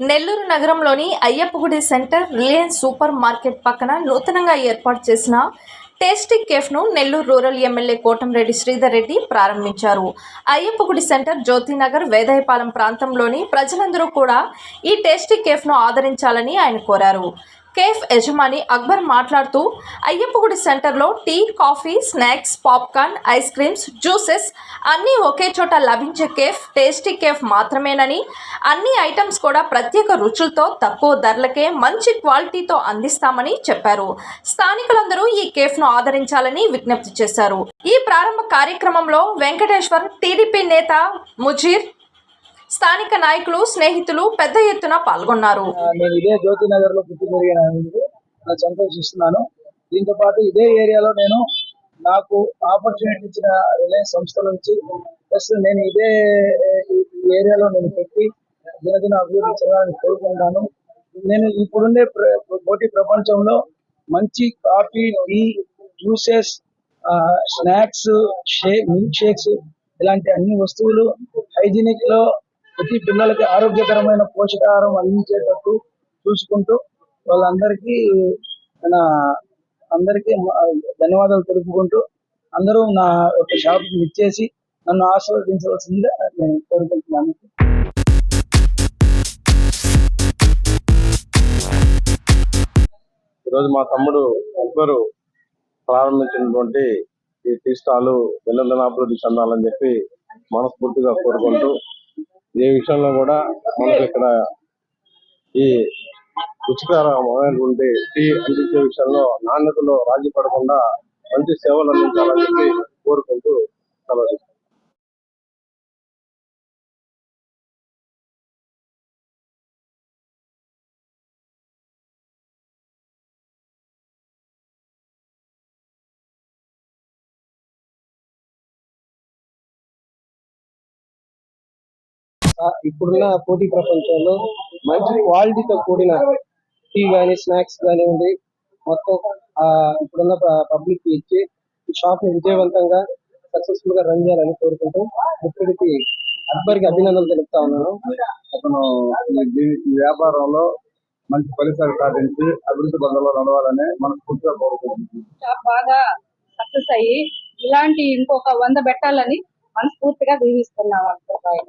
నెల్లూరు నగరంలోని Ayyappagudi centre Reliance super market పక్కన నూతనంగా ఏర్పాటు చేసిన టేస్టీ కేఫ్ను నెల్లూరు రూరల్ ఎమ్మెల్యే కోటంరెడ్డి శ్రీధర్ రెడ్డి ప్రారంభించారు. అయ్యప్పగుడి సెంటర్ జ్యోతినగర్ వేదాయపాలెం ప్రాంతంలోని ప్రజలందరూ కూడా ఈ టేస్టీ కేఫ్ను ఆదరించాలని ఆయన కోరారు. కేఫ్ యజమాని అక్బర్ మాట్లాడుతూ అయ్యప్పగుడి సెంటర్లో tea coffee snacks popcorn ice creams juices అన్నీ ఒకే చోట లభించే కేఫ్ టేస్టీ కేఫ్ మాత్రమేనని అన్ని ఐటమ్స్ కూడా ప్రత్యేక రుచులతో తక్కువ ధరలకే మంచి క్వాలిటీతో అందిస్తామని చెప్పారు. స్థానికులందరూ ఈ కేఫ్ను ఆదరించాలని విజ్ఞప్తి చేశారు. ఈ ప్రారంభ కార్యక్రమంలో వెంకటేశ్వర్ టీడీపీ నేత ముజీర్ స్థానిక నాయకులు స్నేహితులు పెద్ద ఎత్తున పాల్గొన్నారు. నేను ఇదే జ్యోతి నగర్లో పుట్టి సంతోషిస్తున్నాను. దీంతో పాటు ఇదే ఏరియాలో నేను నాకు ఆపర్చునిటీ ఇచ్చిన రిలయన్స్ సంస్థల నుంచి ప్లస్ నేను ఇదే ఏరియాలో నేను పెట్టి దినదిన అభివృద్ధి చెందాలని కోరుకుంటాను. నేను ఇప్పుడుండే పోటీ ప్రపంచంలో మంచి coffee tea juices snacks shake milk shakes ఇలాంటి అన్ని వస్తువులు హైజీనిక్లో ప్రతి పిల్లలకి ఆరోగ్యకరమైన పోషకాహారం అందించేటట్టు చూసుకుంటూ వాళ్ళందరికీ నా అందరికీ ధన్యవాదాలు తెలుపుకుంటూ అందరూ నా యొక్క షాప్కి ఇచ్చేసి నన్ను ఆశీర్వదించవలసిందిగా నేను కోరుకుంటున్నాను. ఈరోజు మా తమ్ముడు అక్బరు ప్రారంభించినటువంటి ఈ టీ స్టాలు పిల్లలను అభివృద్ధి చెందాలని చెప్పి మనస్ఫూర్తిగా కోరుకుంటూ ఏ విషయంలో కూడా మనకు ఇక్కడ ఈ ఉచితమైనటువంటి టీ అందించే విషయంలో నాణ్యతలో రాజీ పడకుండా మంచి సేవలు అందించాలని చెప్పి కోరుకుంటూ సెలవు ఇప్పుడున్న పోటీ ప్రపంచంలో మంచి క్వాలిటీతో కూడిన టీ కానీ స్నాక్స్ కానివ్వండి మొత్తం ఆ, ఇప్పుడున్న పబ్లిక్ ఇచ్చి ఈ షాప్ని విజయవంతంగా సక్సెస్ఫుల్గా రన్ చేయాలని కోరుకుంటూ మిత్రుడికి అక్బర్కి అభినందనలు తెలుపుతా ఉన్నాను అతను ఈ వ్యాపారంలో మంచి ఫలితాలు సాధించి అభివృద్ధి పదంలో నడవాలని మనస్ఫూర్తిగా కోరుకుంటున్నాను షాప్ బాగా సక్సెస్ అయ్యి ఇలాంటి ఇంకొక వంద పెట్టాలని మనస్ఫూర్తిగా దీవిస్తున్నాం అక్బర్.